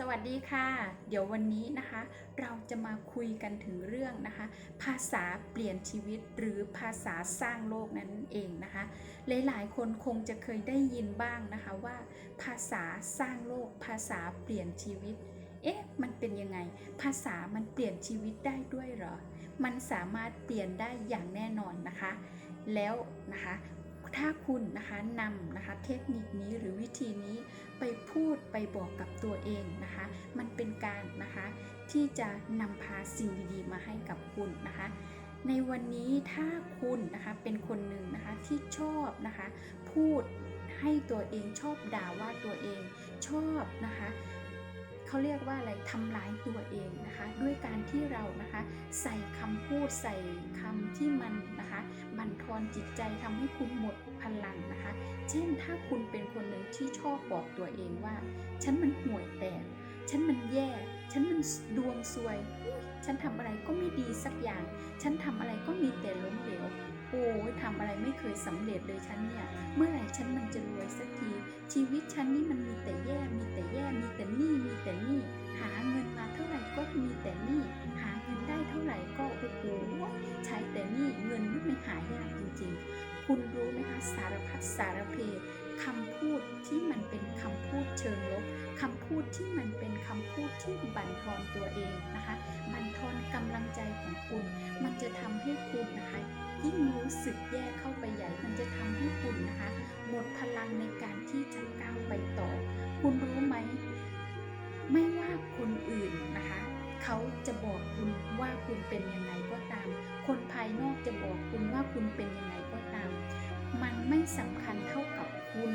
สวัสดีค่ะ เดี๋ยววันนี้นะคะ เราจะมาคุยกันถึงเรื่องนะคะ ภาษาเปลี่ยนชีวิตหรือภาษาสร้างโลกนั่นเองนะคะ หลายๆ คนคงจะเคยได้ยินบ้างนะคะว่า ภาษาสร้างโลก ภาษาเปลี่ยนชีวิต เอ๊ะ มันเป็นยังไง ภาษามันเปลี่ยนชีวิตได้ด้วยเหรอ มันสามารถเปลี่ยนได้อย่างแน่นอนนะคะ แล้วนะคะ ถ้าคุณนะคะนำนะคะเทคนิคนี้หรือวิธีนี้ไปพูดไปบอกกับตัวเองนะคะ มันเป็นการนะคะที่จะนำพาสิ่งดีๆ มาให้กับคุณนะคะในวันนี้ถ้าคุณนะคะเป็นคนหนึ่งนะคะที่ชอบนะคะ พูดให้ตัวเองชอบด่าว่าตัวเองชอบนะคะ เขาเรียกว่าอะไรทำร้ายตัวเองนะคะ ด้วยการที่เรานะคะใส่คำพูดใส่คำที่มันนะคะบั่นทอนจิตใจทำให้คุณหมดพลังนะคะ เช่นถ้าคุณเป็นคนหนึ่งที่ชอบบอกตัวเองว่า ฉันมันห่วยแตกฉันมันแย่ ฉันมันดวงซวยอุ๊ย ฉันทำอะไรก็ไม่ดีสักอย่าง ฉันทำอะไรก็มีแต่ล้มเหลว โอ้ยทำอะไรไม่เคยสำเร็จเลยฉันเนี่ย เมื่อไหร่ฉันมันจะรวยสักที ชีวิตฉันนี่มันมีแต่แย่ มีแต่แย่ มีแต่หนี้ มีแต่หนี้ หาเงินมาเท่าไหร่ก็มีแต่หนี้ หาเงินได้เท่าไหร่ก็โอ้โหใช้แต่หนี้ เงินนี่มันหายากจริงๆ คุณรู้ไหมคะสารพัดสารเพ คำพูดที่มันเป็นคำพูดเชิงลบคำพูดที่มันเป็นคำพูดที่บั่นทอนตัวเองนะคะ บั่นทอนกำลังใจของคุณ มันจะทำให้คุณนะคะ ยิ่งรู้สึกแย่เข้าไปใหญ่ มันจะทำให้คุณนะคะ หมดพลังในการที่จะก้าวไปต่อ คุณรู้ไหม ไม่ว่าคนอื่นนะคะ เขาจะบอกคุณว่าคุณเป็นยังไงก็ตาม คนภายนอกจะบอกคุณว่าคุณเป็นยังไงก็ตาม มันไม่สำคัญเท่ากับคุณ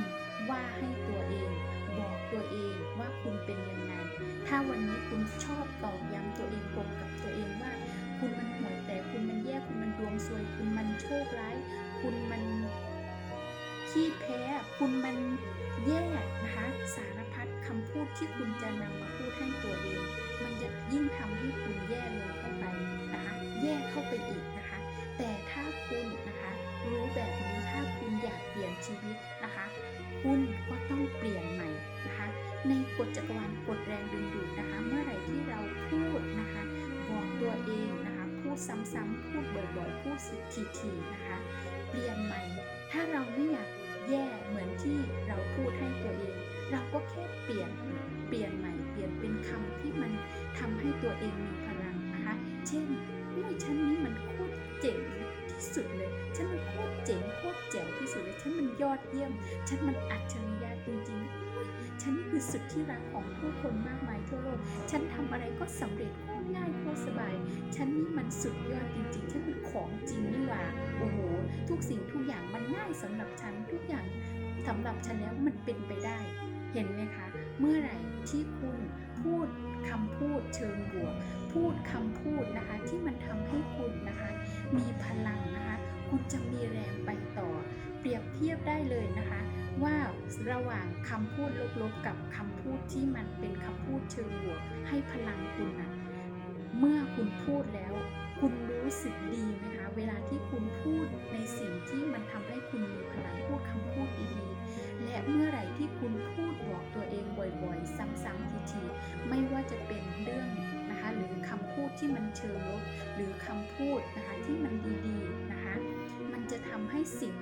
ว่าให้ตัวเอง บอกตัวเองว่าคุณเป็นยังไง ถ้าวันนี้คุณชอบตอกย้ำตัวเองปมกับตัวเองว่า คุณมันห่วยแต่คุณมันแย่คุณมันดวงซวย คุณมันโชคร้าย คุณมันขี้แพ้ คุณมันแย่นะคะสารพัดคำพูดที่คุณจะนำมาพูดให้ตัวเอง มันจะยิ่งทำให้คุณแย่ลงเข้าไปนะคะแย่เข้าไปอีกนะคะ แต่ถ้าคุณนะคะ รู้แบบนี้ถ้าคุณอยากเปลี่ยนชีวิต นะคะคุณก็ต้องเปลี่ยนใหม่นะคะในกฎจักรวาลกฎแรงดึงดูดนะคะ เมื่อไหร่ที่เราพูดนะคะบอกตัวเองนะคะพูดซ้ำๆพูดบ่อยๆพูดทีๆนะคะ เปลี่ยนใหม่ ถ้าเราไม่อยากแย่เหมือนที่เราพูดให้ตัวเอง เราก็แค่เปลี่ยนเปลี่ยนใหม่ เปลี่ยนเป็นคำที่มันทำให้ตัวเองมีพลังนะคะ เช่นอุ้ยฉันนี้มันโคตรเจ๋งที่สุดเลยฉันมันโคตรเจ๋งโค ยอดเยี่ยม ฉันมันอัจฉริยะจริงๆ ฉันนี่คือสุดที่รักของผู้คนมากมายทั่วโลก ฉันทำอะไรก็สำเร็จง่ายโคตรสบาย ฉันนี่มันสุดยอดจริงๆ ฉันมันของจริงนี่หว่า โอ้โห ทุกสิ่งทุกอย่างมันง่ายสำหรับฉันทุกอย่างสำหรับฉันแล้วมันเป็นไปได้ เห็นไหมคะ เมื่อไหร่ที่คุณพูดคำพูดเชิงบวก พูดคำพูดนะคะที่มันทำให้คุณนะคะ มีพลังนะคะ คุณจะ ทียบได้เลยนะคะ ว่าระหว่างคำพูดลบๆกับคำพูดที่มันเป็นคำพูดเชิงบวก ให้พลังคุณนะเมื่อคุณพูดแล้ว คุณรู้สึกดีไหมคะ เวลาที่คุณพูดในสิ่งที่มันทำให้คุณมีพลังพูดคำพูดดีๆ และเมื่อไหร่ที่คุณพูดบอกตัวเองบ่อยๆ ซ้ำๆทีๆ ไม่ว่าจะเป็นเรื่องนะคะ หรือคำพูดที่มันเชิงลบ หรือคำพูดนะคะที่มันดีๆ นะคะ มันจะทำให้สิ่ง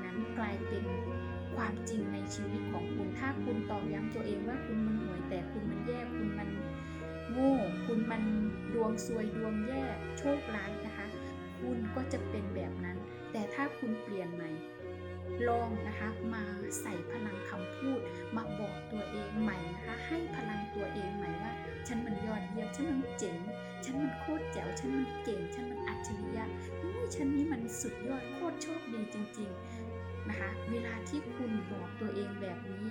ความจริงในชีวิตของคุณ ถ้าคุณตอกย้ำตัวเองว่าคุณมันห่วยแต่คุณมันแย่คุณมันโง่คุณมันดวงซวยดวงแย่โชคร้ายนะคะ คุณก็จะเป็นแบบนั้น แต่ถ้าคุณเปลี่ยนใหม่ลองนะคะมาใส่พลังคำพูด มาบอกตัวเองใหม่นะคะ ให้พลังตัวเองใหม่ว่า ฉันมันยอดเยี่ยมฉันมันเจ๋งฉันมันโคตรแจ๋วฉันมันเก่ง ฉันมันอัจฉริยะฉันนี่มันสุดยอดโคตรโชคดีจริง ๆ นะคะ เวลาที่คุณบอกตัวเองแบบนี้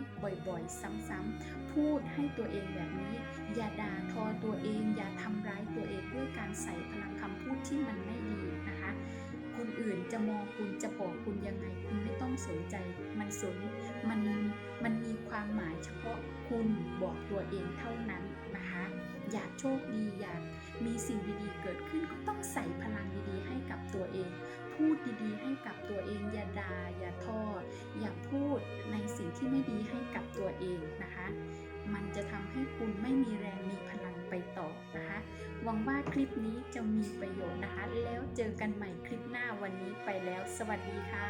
บ่อยๆ ซ้ำๆ พูดให้ตัวเองแบบนี้ อย่าด่าทอตัวเอง อย่าทำร้ายตัวเองด้วยการใส่พลังคำพูดที่มันไม่ดีนะคะ คนอื่นจะมองคุณจะบอกคุณยังไง คุณไม่ต้องสนใจ มันสน มัน มันมีความหมายเฉพาะคุณบอกตัวเองเท่านั้นนะคะ อยากโชคดีอยากมีสิ่งดีๆ เกิดขึ้นก็ต้องใส่พลัง วังว่าคลิปนี้จะมีประโยชน์นะคะ แล้วเจอกันใหม่คลิปหน้าวันนี้ไปแล้ว สวัสดีค่ะ